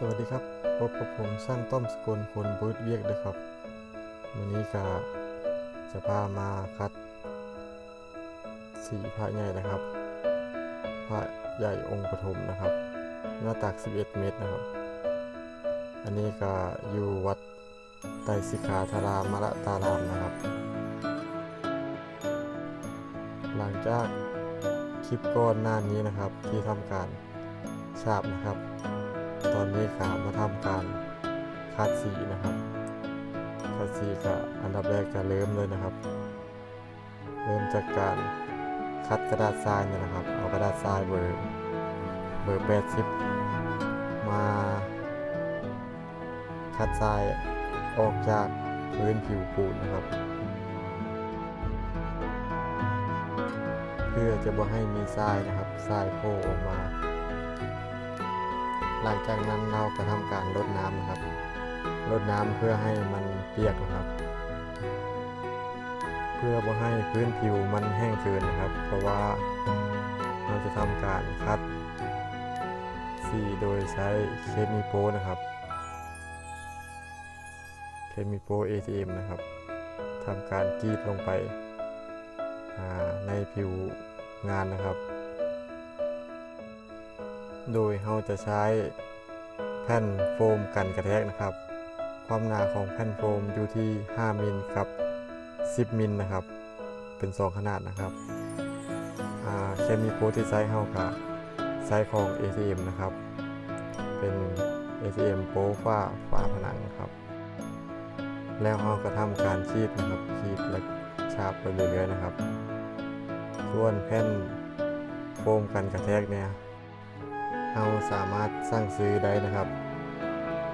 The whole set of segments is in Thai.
สวัสดีครับพบกับผมช่างต้อมสกลคนบูธเวียกนะครับวันนี้ก็จะพามาคัดสีพระใหญ่นะครับ พระใหญ่องค์ปฐมนะครับ หน้าตัก 11 เมตรนะครับ อันนี้ก็อยู่วัดไตรสิขาธารามระตารามนะครับ หลังจากคลิปก้อนหน้านี้นะครับที่ทำการฉาบนะครับ ตอนนี้ขามาทำการคัดสีนะครับคัดสีก็อันดับแรกจะเริ่มเลยนะครับ เริ่มจากการคัดกระดาษทรายเนี่ยนะครับ เอากระดาษทรายเบอร์เบอร์80มาคัดทรายออกจากพื้นผิวปูนนะครับ เพื่อจะบ่ให้มีทรายนะครับทรายโผล่ออกมา หลังจากนั้นเราก็ทำการลดน้ำนะครับลดน้ำเพื่อให้มันเปียกนะครับ เพื่อบ่ให้พื้นผิวมันแห้งเกินนะครับ เพราะว่าเราจะทำการคัดสีโดยใช้เคมีโปนะครับเคมีโป ATM นะครับทำการกรีดลงไปในผิวงานนะครับ โดยเราจะใช้แผ่นโฟมกันกระแทกนะครับ ความหนาของแผ่นโฟมอยู่ที่ 5มิลกับ 10มิลนะครับ เป็น 2 ขนาดนะครับเคมีโปรที่ใช้เฮากับไซส์ของ ATM นะครับ เป็น ATM โปรฝ้าฝาผนังนะครับ แล้วเราก็ทำการคีดนะครับคีดและฉาบไปเรื่อยๆนะครับ ส่วนแผ่นโฟมกันกระแทกเนี่ย เราสามารถสั่งซื้อได้นะครับ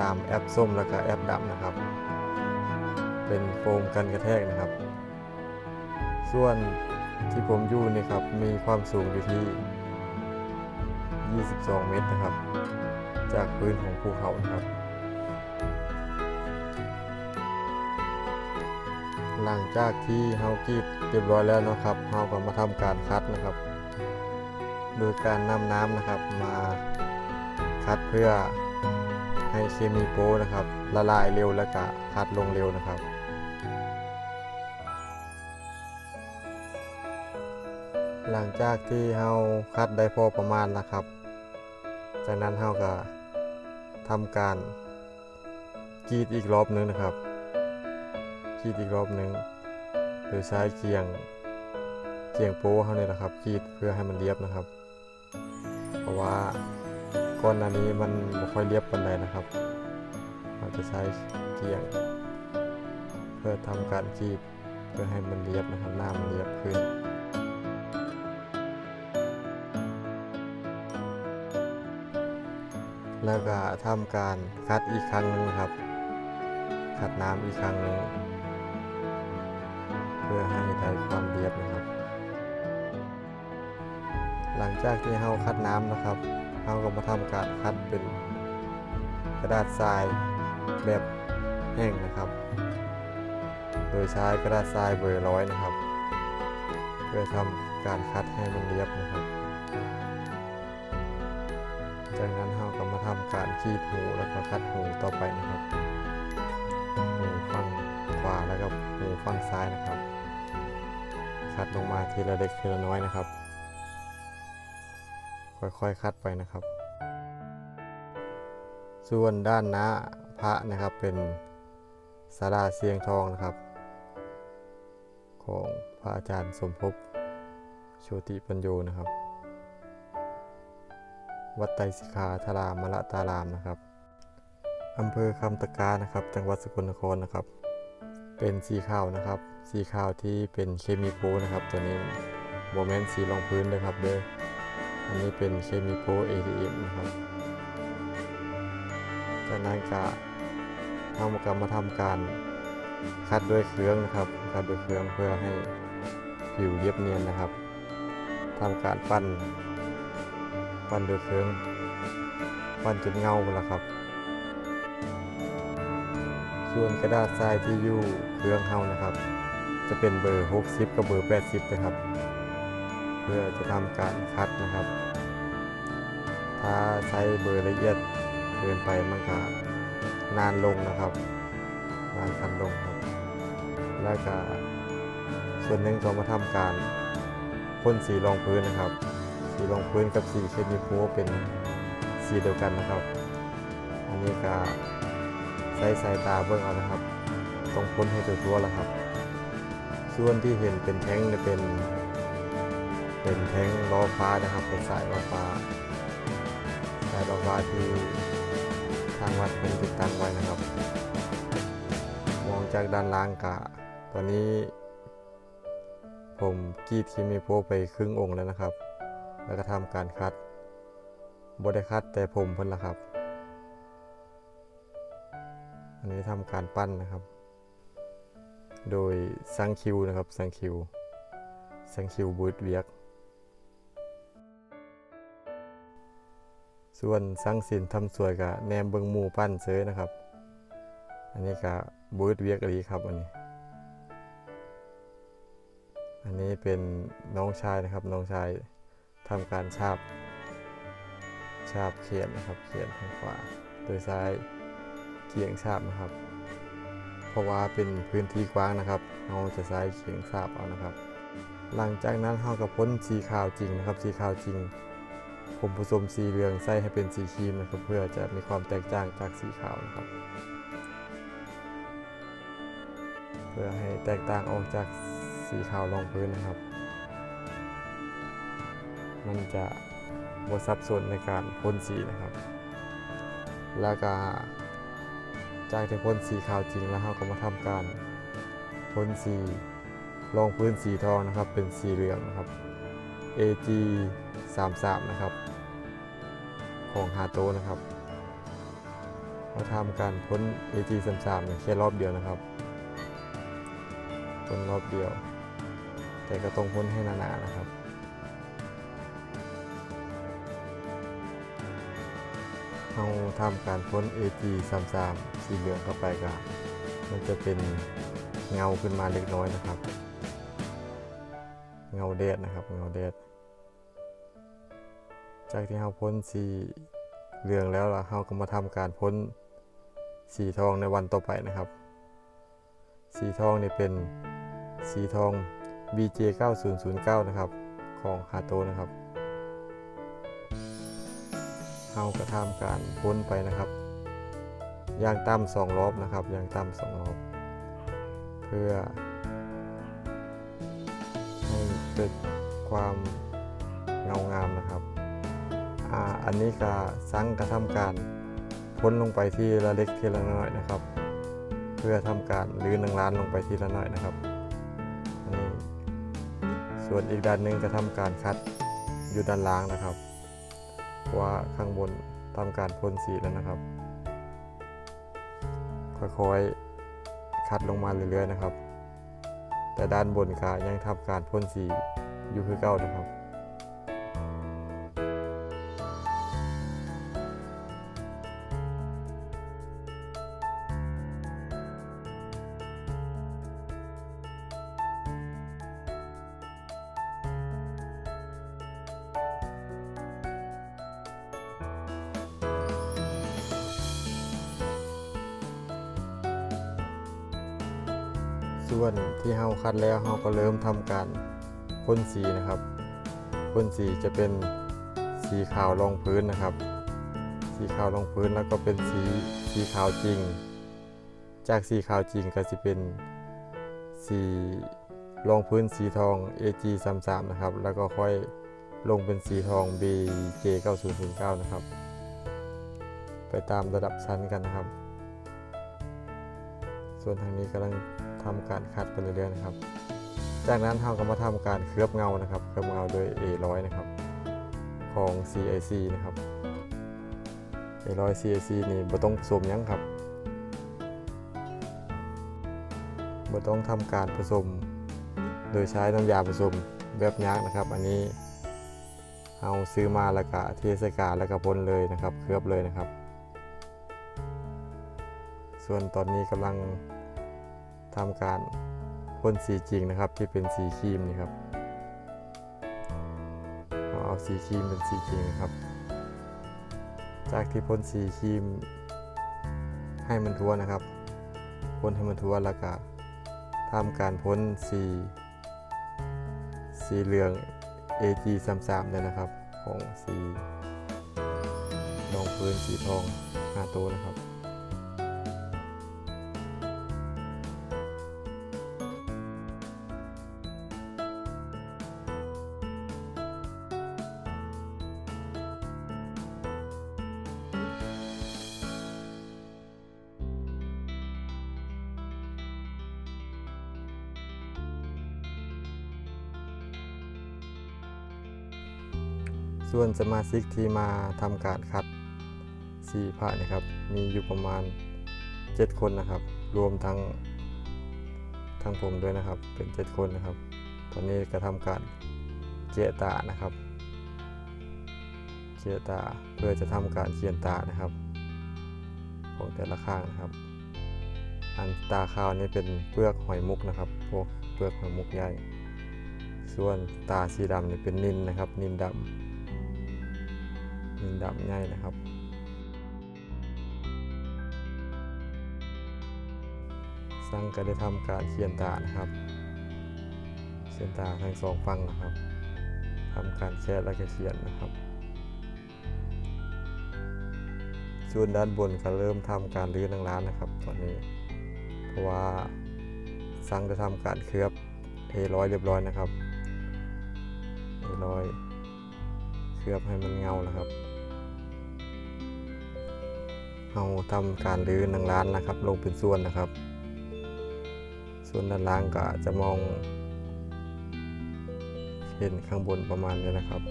ตามแอปส้มแล้วก็แอปดำนะครับ เป็นโฟมกันกระแทกนะครับ ส่วนที่ผมอยู่นี่ครับมีความสูงอยู่ที่ 22 เมตรนะครับ จากพื้นของภูเขานะครับ หลังจากที่เฮากรีดเรียบร้อยแล้วนะครับเฮาก็มาทำการคัดนะครับ โดยการนำน้ำนะครับมาคัดเพื่อให้เคมีโปนะครับ ละลายเร็วและก็คัดลงเร็วนะครับ หลังจากที่เฮาคัดได้พอประมาณนะครับ จากนั้นเฮาก็ทำการกรีดอีกรอบหนึงนะครับกรีดอีกรอบหนึ่งโดยใช้เกียงเกียงโป้เขาเนี่ยแหละครับกรีดเพื่อให้มันเรียบนะครับ เพราะว่าก้อนหน้านี้มันไม่ค่อยเรียบปานใดนะครับ เราจะใช้เกียง เพื่อทำการกรีดเพื่อให้มันเรียบนะครับหน้ามันเรียบขึ้นแล้วก็ทำการคัดอีกครั้งหนึงครับขัดน้ำอีกครั้งหนึ่งเพื่อให้ได้ความเรียบนะครับ หลังจากที่เราคัดน้ำนะครับเราก็มาทำการคัดเป็นกระดาษทรายแบบแห้งนะครับ โดยใช้กระดาษทรายเบอร์ร้อยนะครับ เพื่อทำการคัดให้มันเรียบนะครับ จากนั้นเราก็มาทำการขีดหูแล้วก็คัดหูต่อไปนะครับหูฝั่งขวาแล้วก็หูฝั่งซ้ายนะครับคัดลงมาทีละเล็กทีละน้อยนะครับ ค่อยๆคัดไปนะครับ ส่วนด้านหน้าพระนะครับเป็นสาราเสียงทองนะครับ ของพระอาจารย์สมภพโชติปัญโยนะครับ วัดไตรสิกขาธารามละตารามนะครับอำเภอคำตะกานะครับ จังหวัดสกลนครนะครับ เป็นสีขาวนะครับ สีขาวที่เป็นเคมีโปนะครับ ตัวนี้โมเมนต์สีรองพื้นเลยครับเด้อ อันนี้เป็นเคมีโป ATM นะครับ จากนั้นก็ทำกรรมาทำการคัดด้วยเครื่องนะครับ คัดด้วยเครื่องเพื่อให้ผิวเรียบเนียนนะครับทำการปั้น ปั้นด้วยเครื่อง ปั้นจนเงาแล้วครับ ส่วนกระดาษทรายที่อยู่เครื่องเฮานะครับ จะเป็นเบอร์ 60 กับเบอร์ 80นะครับ พื่อจะทำการคัดนะครับ ถ้าใช้เบอร์ละเอียดเกินไปมันก็นานลงนะครับ นานคันลงครับ แล้วก็ส่วนหนึ่งก็มาทำการพ่นสีรองพื้นนะครับ สีรองพื้นกับสีเคมีพูเป็นสีเดียวกันนะครับ อันนี้ก็ใช้สายตาเบิ่งเอานะครับ ต้องพ่นให้ตัวๆแล้วครับ ส่วนที่เห็นเป็นแท้งเนี่ยเป็น เป็นแท้งล้อฟ้านะครับ เป็นสายล้อฟ้า สายล้อฟ้าที่ทางวัดเป็นติดตั้งไว้นะครับ มองจากด้านล่างกะ ตอนนี้ ผมกีดคิมิโพไปครึ่งองค์แล้วนะครับ แล้วก็ทำการคัดบได้คัดแต่ผมเพิ่นละครับ อันนี้ทำการปั้นนะครับ โดยสังคิวนะครับสังคิวสังคิวบูทเวียก ส่วนสังสินทำสวยกับแนมเบิงหมูปั้นเซยนะครับ อันนี้ก็บูทเวียกอีครับอันนี้ อันนี้เป็นน้องชายนะครับน้องชายทำการชาบ ชาบเขียนนะครับเขียนทางขวาโดยซ้ายเขียงชาบนะครับ เพราะว่าเป็นพื้นที่กว้างนะครับเราจะใช้เขียงชาบเอานะครับ หลังจากนั้นเราก็พ้นสีขาวจริงนะครับสีขาวจริง ผมผสมสีเหลืองใส่ให้เป็นสีครีมนะครับ เพื่อจะมีความแตกต่างจากสีขาวนะครับ เพื่อให้แตกต่างออกจากสีขาวรองพื้นนะครับ มันจะบซับซ้อนในการพ่นสีนะครับ แล้วก็จากที่พ่นสีขาวจริงแล้วเราก็มาทำการพ่นสีรองพื้นสีทองนะครับ เป็นสีเหลืองนะครับ AG 33 นะครับ ของฮาโตนะครับเราทำการพ่น AG 33เนี่ยแค่รอบเดียวนะครับพ่นรอบเดียว แต่ก็ต้องพ่นให้นานๆนะครับเราทำการพ่น AG 33 สีเหลืองเข้าไปก็มันจะเป็นเงาขึ้นมาเล็กน้อยนะครับ เงาแดดนะครับ เงาแดด จากที่เราพ่นสีเหลืองแล้วล่ะเราก็มาทำการพ่นสีทองในวันต่อไปนะครับ สีทองนี่เป็นสีทอง BJ 9009นะครับ ของฮาโตนะครับเราก็ทำการพ่นไปนะครับอย่างต่ำสองรอบนะครับอย่างต่ำสองรอบ เพื่อให้เกิดความเงางามนะครับ อันนี้ก็สังกระทำการพ้นลงไปที่ละเล็กทีละน้อยนะครับ เพื่อทำการลื้อหนังร้านลงไปทีละน้อยนะครับอันนี้ส่วนอีกด้านหนึ่งก็ทำการคัดอยู่ด้านล่างนะครับว่าข้างบนทำการพ่นสีแล้วนะครับ ค่อยๆคัดลงมาเรื่อยๆนะครับ แต่ด้านบนก็ยังทำการพ่นสีอยู่คือเก่านะครับ ส่วนที่เฮาคัดแล้วเฮาก็เริ่มทำการพ่นสีนะครับพ่นสีจะเป็นสีขาวรองพื้นนะครับ สีขาวรองพื้นแล้วก็เป็นสีสีขาวจริง จากสีขาวจริงก็จะเป็นสีรองพื้นสีทอง AG 33 นะครับ แล้วก็ค่อยลงเป็นสีทอง BJ 9009 นะครับ ไปตามระดับชั้นกันนะครับ ส่วนทางนี้กำลัง ทำการคัดไปเรื่อยๆนะครับ จากนั้นเราก็มาทำการเคลือบเงานะครับ เคลือบเงาโดย A100 นะครับ ของ CIC นะครับ A100 CIC นี่บ่ต้องผสมยังครับบ่ต้องทำการผสม โดยใช้น้ำยาผสมแบบยักษ์นะครับ อันนี้เอาซื้อมาแล้วก็เทใส่กาแล้วก็พ่นเลยนะครับ เคลือบเลยนะครับ ส่วนตอนนี้กำลัง ทำการพ่นสีจริงนะครับที่เป็นสีครีมนี่ครับเราเอาสีครีมเป็นสีจริงนะครับ จากที่พ่นสีครีมให้มันทั่วนะครับพ่นให้มันทั่วแล้วก็ทำการพ่นสีสีเหลือง AG 33เนี่ยนะครับของสีรองพื้นสีทอง5ตัวนะครับ ส่วนสมาชิกที่มาทำการคัดสีผ้านะครับ มีอยู่ประมาณ 7 คนนะครับ รวมทั้งทั้งผมด้วยนะครับ เป็น 7 คนนะครับ ตอนนี้ก็ทำการเจตานะครับ เจตาเพื่อจะทำการเขียนตานะครับ ของแต่ละข้างนะครับ อันตาขาวนี่เป็นเปลือกหอยมุกนะครับ พวกเปลือกหอยมุกใหญ่ ส่วนตาสีดำนี่เป็นนินนะครับ นินดำ นินดำง่ายนะครับสั่งก็ได้ทำการเขียนตานะครับเขียนตาทั้งสองฝั่งนะครับทำการแคะแล้วก็เขียนนะครับ ส่วนด้านบนก็เริ่มทำการรื้อนังร้านนะครับ ตอนนี้ เพราะว่าสั่งได้ทำการเคลือบเอร้อยเรียบร้อยนะครับเอร้อยเคลือบให้มันเงานะครับ เราทำการรื้อหนังร้านนะครับ ลงเป็นส่วนนะครับ ส่วนด้านล่างก็จะมอง เห็นข้างบนประมาณนี้นะครับ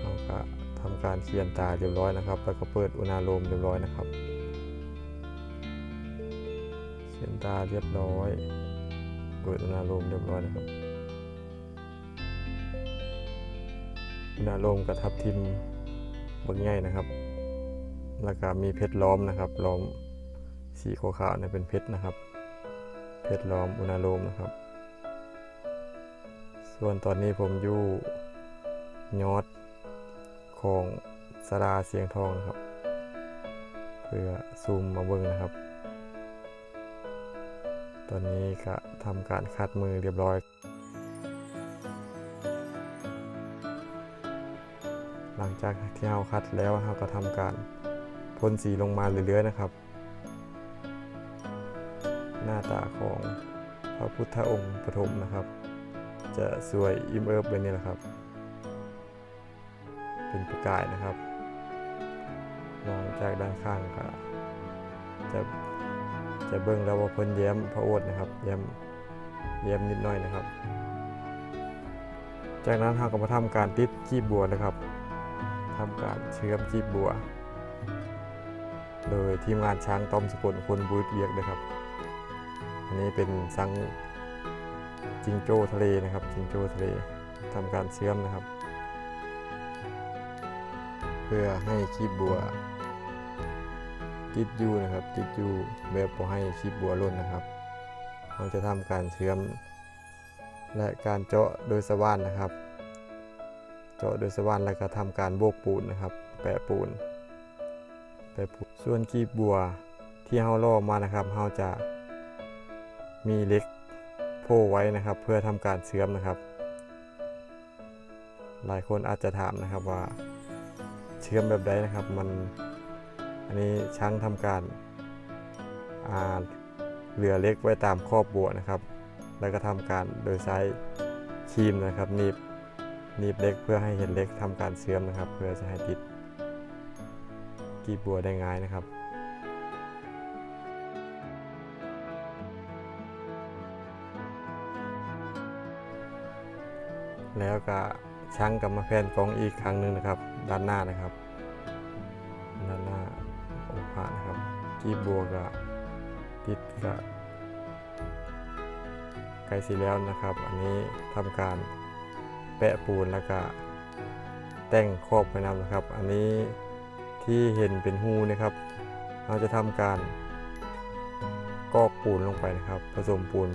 เราก็ทำการเขียนตาเรียบร้อยนะครับ แล้วก็เปิดอุณาโลมเรียบร้อยนะครับเขียนตาเรียบร้อย เปิดอุณาโลมเรียบร้อยนะครับ อุณาโลมกระทับทิมบักใหญ่นะครับ แล้วก็มีเพชรล้อมนะครับล้อมสีขาวๆเนี่ยเป็นเพชรนะครับ เพชรล้อมอุณาโลมนะครับ ส่วนตอนนี้ผมอยู่ยอดของสราเสียงทองนะครับ เพื่อซูมมาเบิ่งนะครับ ตอนนี้ก็ทำการคัดมือเรียบร้อย จากที่เราคัดแล้วเราก็ทำการพ่นสีลงมาเรื่อยๆนะครับ หน้าตาของพระพุทธองค์ปฐมนะครับ จะสวยอิ่มเอิบแบบนี้แหละครับ เป็นประกายนะครับมองจากด้านข้างก็จะจะเบิ่งแล้วว่าเพิ่นแย้มพระโอษนะครับแย้มแย้มนิดหน่อยนะครับ จากนั้นเราก็มาทำการติดกีบบัวนะครับ ทำการเชื่อมจีบบัว โดยทีมงานช้างต้อมสกุลคนบูธเวียกนะครับ อันนี้เป็นสังจิงโจ้ทะเลนะครับ จิงโจ้ทะเลทำการเชื่อมนะครับ เพื่อให้คีบบัวติดอยู่นะครับติดอยู่แบบพอให้คีบบัวล่นนะครับ เราจะทำการเชื่อมและการเจาะโดยสว่านนะครับ เจาะโดยสว่านแล้วก็ทำการโบกปูนนะครับ แปะปูนแปะปูนส่วนกีบบัวที่เฮาล่อมานะครับเฮาจะมีเล็กโพไว้นะครับ เพื่อทำการเชื่อมนะครับ หลายคนอาจจะถามนะครับว่าเชื่อมแบบใดนะครับมันอันนี้ช่างทำการอาเหลือเล็กไว้ตามครอบบัวนะครับ แล้วก็ทำการโดยใช้ครีมนะครับนีบ นีบเล็กเพื่อให้เห็นเล็กทำการเชื่อมนะครับ เพื่อจะให้ติดกีบบัวได้ง่ายนะครับแล้วก็ช่างกับมาแผ่นกองอีกครั้งหนึ่งนะครับ ด้านหน้านะครับ ด้านหน้าองค์พระนะครับ กีบบัวก็ติดกับไกลสีแล้วนะครับ อันนี้ทำการ แปะปูนแล้วก็แต่งครอบไปนำนะครับ อันนี้ที่เห็นเป็นหูนะครับ เราจะทำการกอกปูนลงไปนะครับ ผสมปูน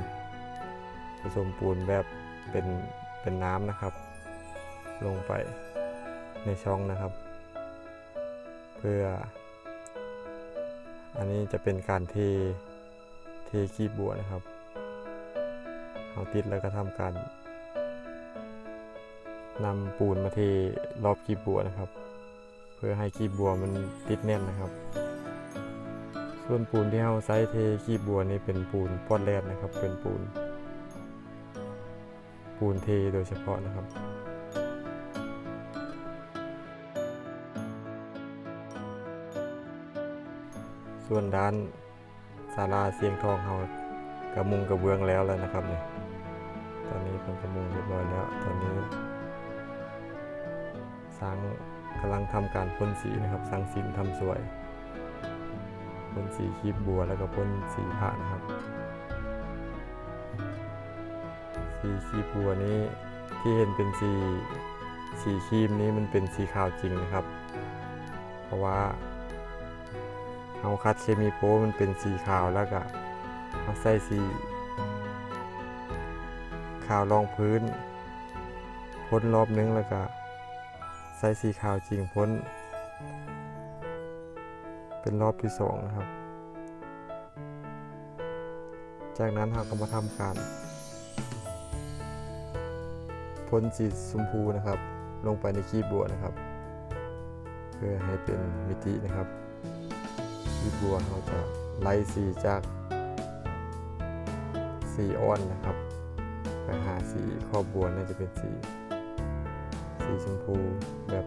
ผสมปูนแบบเป็นเป็นน้ำนะครับ ลงไปในช่องนะครับ เพื่อ อันนี้จะเป็นการเทเทกีบบัวนะครับเอาติดแล้วก็ทำการ นำปูนมาเทรอบกีบบัวนะครับ เพื่อให้กีบบัวมันติดแน่นนะครับ ส่วนปูนที่เราใช้เทกีบบัวนี่เป็นปูนปอดแรดนะครับ เป็นปูน ปูนเทโดยเฉพาะนะครับส่วนด้านศาลาเสียงทองเรากระมุงกระเบื้องแล้วแล้วนะครับเนี่ยตอนนี้เป็นกระมุงเรียบร้อยแล้ว ตอนนี้ สร้างกำลังทำการพ่นสีนะครับสร้างสินทำสวยพ่นสีคีบบัวแล้วก็พ่นสีพระนะครับ สีคีบบัวนี้ที่เห็นเป็นสีสีครีมนี้มันเป็นสีขาวจริงนะครับ เพราะว่าเอาคัดเคมีโป้มันเป็นสีขาวแล้วก็เอาใส่สีขาวรองพื้นพ้นรอบนึงแล้วก็ ใส่สีขาวจริงพ้น เป็นรอบที่สองนะครับ จากนั้นเราก็มาทำการพ่นสีชมพูนะครับ ลงไปในขี้บัวนะครับ เพื่อให้เป็นมิตินะครับที่บัวเราจะไล่สีจากสีอ่อนนะครับไปหาสีขอบบัวน่าจะเป็นสี สีชมพูแบบ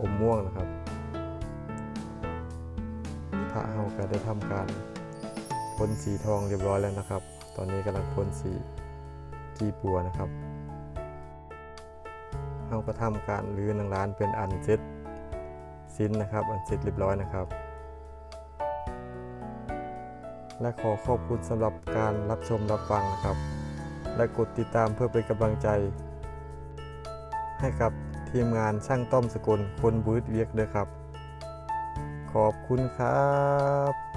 อมม่วงนะครับพระเราก็ได้ทำการพ่นสีทองเรียบร้อยแล้วนะครับ ตอนนี้กำลังพ่นสีกีบัวนะครับเราก็ทำการรื้อนังร้านเป็นอันเซ็ตสิ้นนะครับ อันเสร็จเรียบร้อยนะครับและขอขอบคุณสำหรับการรับชมรับฟังนะครับ และกดติดตามเพื่อเป็นกำลังใจ ให้กับทีมงานช่างต้อมสกุลคนบูธเวียกด้วยครับ ขอบคุณครับ